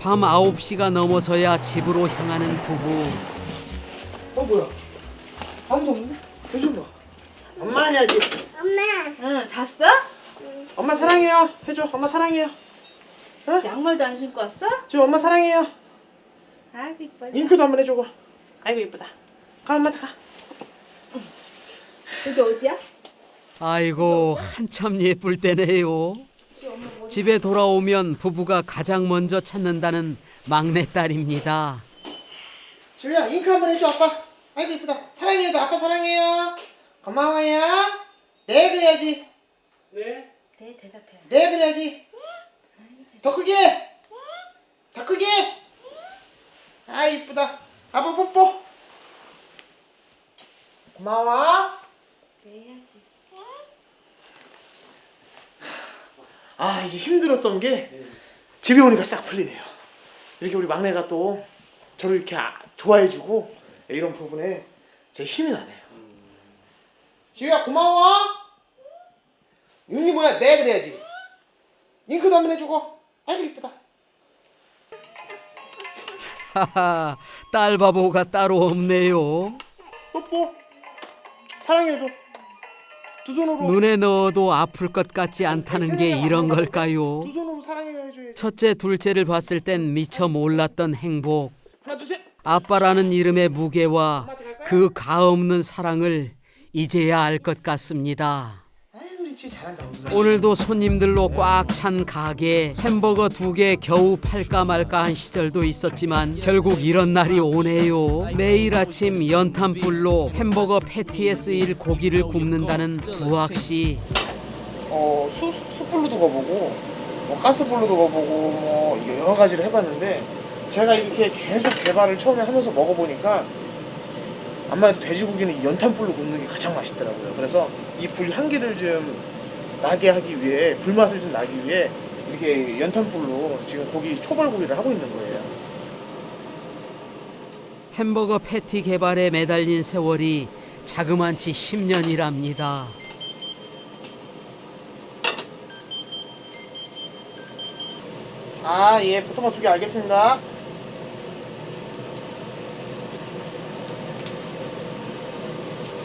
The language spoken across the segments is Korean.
밤 9시가 넘어서야 집으로 향하는 부부. 어 뭐야? 아무도 없네? 해줘 봐. 엄마 해야지. 응, 잤어? 엄마 사랑해요. 해줘. 엄마 사랑해요. 양말도 안 신고 왔어? 지금 엄마 사랑해요. 아이고 이뻐. 잉크도 한번 해주고. 아이고 이쁘다. 가 엄마한테 가. 여기 어디야? 아이고 한참 예쁠 때네요. 집에 돌아오면 부부가 가장 먼저 찾는다는 막내딸입니다. 지우야 잉크 한번 해줘 아빠. 아이고 이쁘다. 사랑해요. 너 아빠 사랑해요. 고마워요. 네 그래야지. 네. 네, 대답해. 네 그래야지. 더 크게. 더 크게. 아 이쁘다. 아빠 뽀뽀. 고마워. 네, 해야지. 아 이제 힘들었던 게 집에 오니까 싹 풀리네요. 이렇게 우리 막내가 또 저를 이렇게 아- 좋아해주고 이런 부분에 제 힘이 나네요. 지우야 고마워. 윤이 뭐야? 네 그래야지. 잉크도 한번 해주고. 아이고 이쁘다. 하하 딸 바보가 따로 없네요. 뽀뽀. 사랑해줘. 두 손으로. 눈에 넣어도 아플 것 같지 않다는 게 이런 걸까요? 두 손으로 사랑해요 해줘야지. 첫째, 둘째를 봤을 땐 미처 몰랐던 행복. 하나 둘 셋. 아빠라는 이름의 무게와 그 가 없는 사랑을 이제야 알 것 같습니다. 오늘도 손님들로 꽉 찬 가게 햄버거 두 개 겨우 팔까 말까 한 시절도 있었지만 결국 이런 날이 오네요. 매일 아침 연탄불로 햄버거 패티에 쓰일 고기를 굽는다는 부학 씨. 어, 수, 숯불로도 가보고 뭐 가스불로도 가보고 뭐 여러 가지를 해봤는데 제가 이렇게 계속 개발을 처음에 하면서 먹어보니까 아마도 돼지고기는 이 연탄불로 굽는 게 가장 맛있더라고요. 그래서 이 불 향기를 좀 나게 하기 위해 불맛을 좀 나기 위해 이렇게 연탄불로 지금 고기 초벌고기를 하고 있는 거예요. 햄버거 패티 개발에 매달린 세월이 자그만치 10년이랍니다. 아, 예, 포토마 두개 알겠습니다.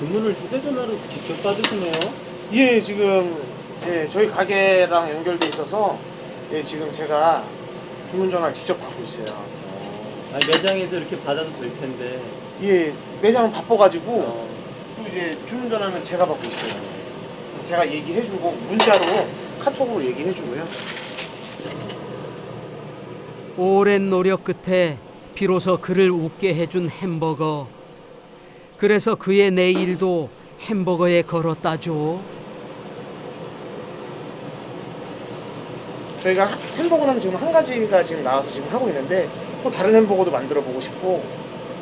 주문을 휴대전화로 직접 받으시네요. 예, 지금 예, 저희 가게랑 연결돼 있어서 예, 지금 제가 주문 전화를 직접 받고 있어요. 아니, 매장에서 이렇게 받아도 될 텐데. 예, 매장은 바빠가지고 어, 또 이제 주문 전화는 제가 받고 있어요. 제가 얘기해주고 문자로 카톡으로 얘기해주고요. 오랜 노력 끝에 비로소 그를 웃게 해준 햄버거. 그래서 그의 내일도 햄버거에 걸었다죠. 저희가 하- 햄버거는 지금 한 가지가 지금 나와서 지금 하고 있는데 또 다른 햄버거도 만들어 보고 싶고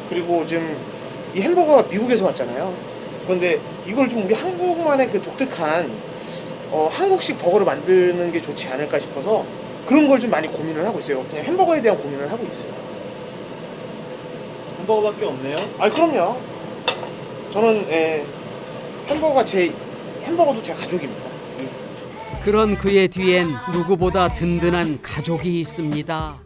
그리고 지금 이 햄버거가 미국에서 왔잖아요. 그런데 이걸 좀 우리 한국만의 그 독특한 어, 한국식 버거를 만드는 게 좋지 않을까 싶어서 그런 걸 좀 많이 고민을 하고 있어요. 그냥 햄버거에 대한 고민을 하고 있어요. 햄버거밖에 없네요. 아 그럼요. 저는 예, 햄버거가 제 햄버거도 제 가족입니다. 예. 그런 그의 뒤엔 누구보다 든든한 가족이 있습니다.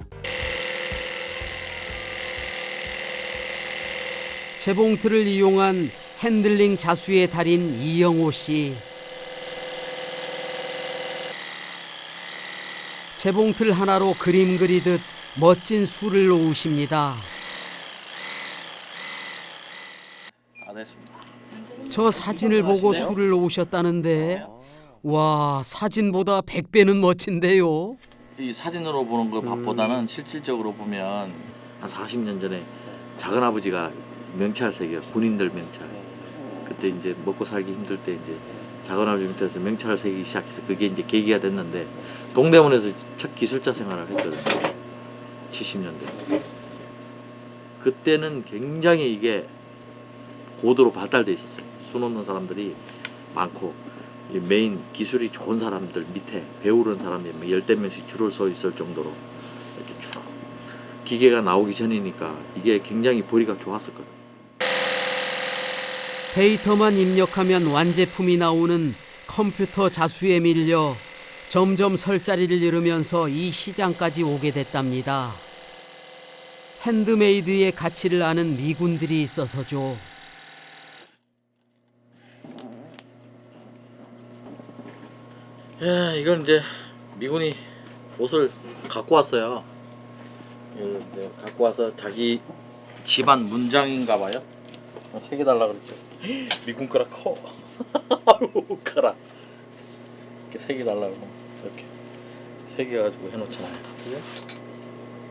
재봉틀을 이용한 핸들링 자수의 달인 이영호 씨. 재봉틀 하나로 그림 그리듯 멋진 술을 놓으십니다. 안 했습니다. 저 사진을 보고 술을 놓으셨다는데 와 사진보다 100배는 멋진데요. 이 사진으로 보는 것보다는 실질적으로 보면 한 40년 전에 작은 아버지가 명찰색이요 군인들 명찰. 그때 이제 먹고 살기 힘들 때 이제 작은 아버지 밑에서 명찰을 새기기 시작해서 그게 이제 계기가 됐는데 동대문에서 첫 기술자 생활을 했거든요. 70년대. 그때는 굉장히 이게 고도로 발달돼 있었어요. 수 놓는 사람들이 많고 이 메인 기술이 좋은 사람들 밑에 배우는 사람이 뭐 열댓 명씩 줄을 서 있을 정도로 이렇게 쭉 기계가 나오기 전이니까 이게 굉장히 보리가 좋았었거든. 데이터만 입력하면 완제품이 나오는 컴퓨터 자수에 밀려 점점 설 자리를 잃으면서 이 시장까지 오게 됐답니다. 핸드메이드의 가치를 아는 미군들이 있어서죠. 예, 이건 이제 미군이 옷을 갖고 왔어요. 이걸 이제 갖고 와서 자기 집안 문장인가 봐요. 세개 달라 그랬죠. 미군 거라 커. 아유, 커라. 이렇게 세개 달라고 이렇게 세개 가지고 해놓잖아요. 그죠?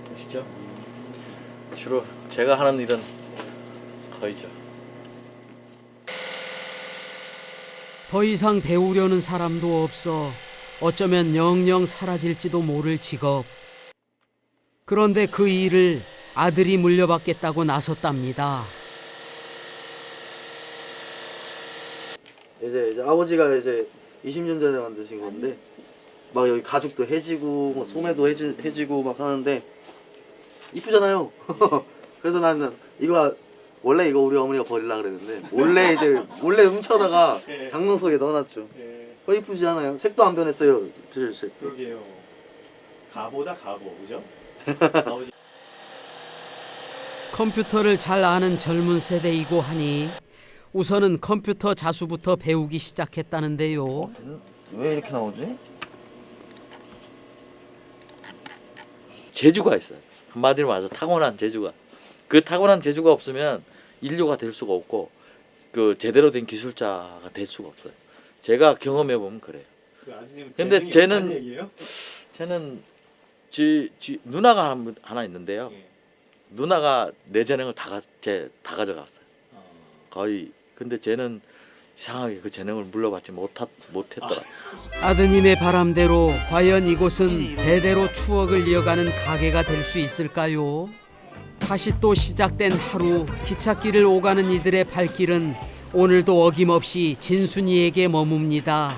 보시죠. 주로 제가 하는 일은 거의죠. 더 이상 배우려는 사람도 없어 어쩌면 영영 사라질지도 모를 직업. 그런데 그 일을 아들이 물려받겠다고 나섰답니다. 이제, 이제 아버지가 이제 20년 전에 만드신 건데 막 여기 가죽도 해지고 뭐 소매도 해지, 해지고 막 하는데 이쁘잖아요. 그래서 나는 이거 원래 이거 우리 어머니가 버리려 그랬는데 몰래 이제 몰래 훔쳐다가 장롱 속에 넣어놨죠. 예, 어 이쁘지 않아요? 색도 안 변했어요. 드릴 색. 그러게요. 가보다 가보, 그죠? 아버지 컴퓨터를 잘 아는 젊은 세대이고 하니 우선은 컴퓨터 자수부터 배우기 시작했다는데요. 왜 이렇게 나오지? 재주가 있어요. 한마디로 말해서 타고난 재주가. 그 타고난 재주가 없으면 인류가 될 수가 없고 그 제대로 된 기술자가 될 수가 없어요. 제가 경험해 보면 그래요. 그 근데 쟤는-? 저는 지, 지 누나가 한- 하나 있는데요. 예. 누나가 내 재능을 다제다 가져갔어요. 어. 거의 근데 쟤는 이상하게 그 재능을 물려받지 못하, 못했더라. 아드님의 바람대로 과연 이곳은 대대로 추억을 이어가는 가게가 될 수 있을까요? 다시 또 시작된 하루 기찻길을 오가는 이들의 발길은 오늘도 어김없이 진순이에게 머뭅니다.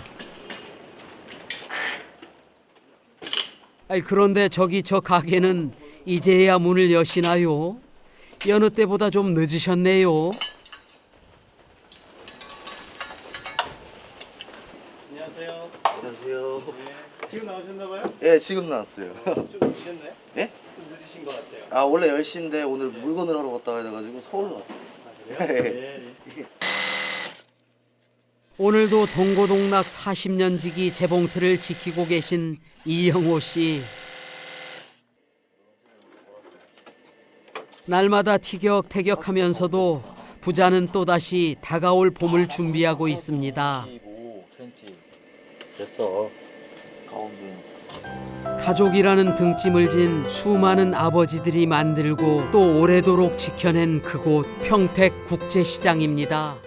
아이 그런데 저기 저 가게는 이제야 문을 여시나요? 여느 때보다 좀 늦으셨네요. 안녕하세요. 안녕하세요. 네. 지금 나오셨나봐요? 예, 지금 나왔어요. 좀 늦으셨나요? 예? 좀 늦으신 것 같아요. 아 원래 10시인데 오늘 물건을 하러 갔다 가야 돼가지고 서울로 왔어요. 아, 그래요? 네. 네. 오늘도 동고동락 40년 지기 재봉틀을 지키고 계신 이영호 씨. 날마다 티격태격하면서도 부자는 또다시 다가올 봄을 준비하고 있습니다. 25cm 됐어. 가운데. 가족이라는 등짐을 진 수많은 아버지들이 만들고 또 오래도록 지켜낸 그곳 평택 국제시장입니다.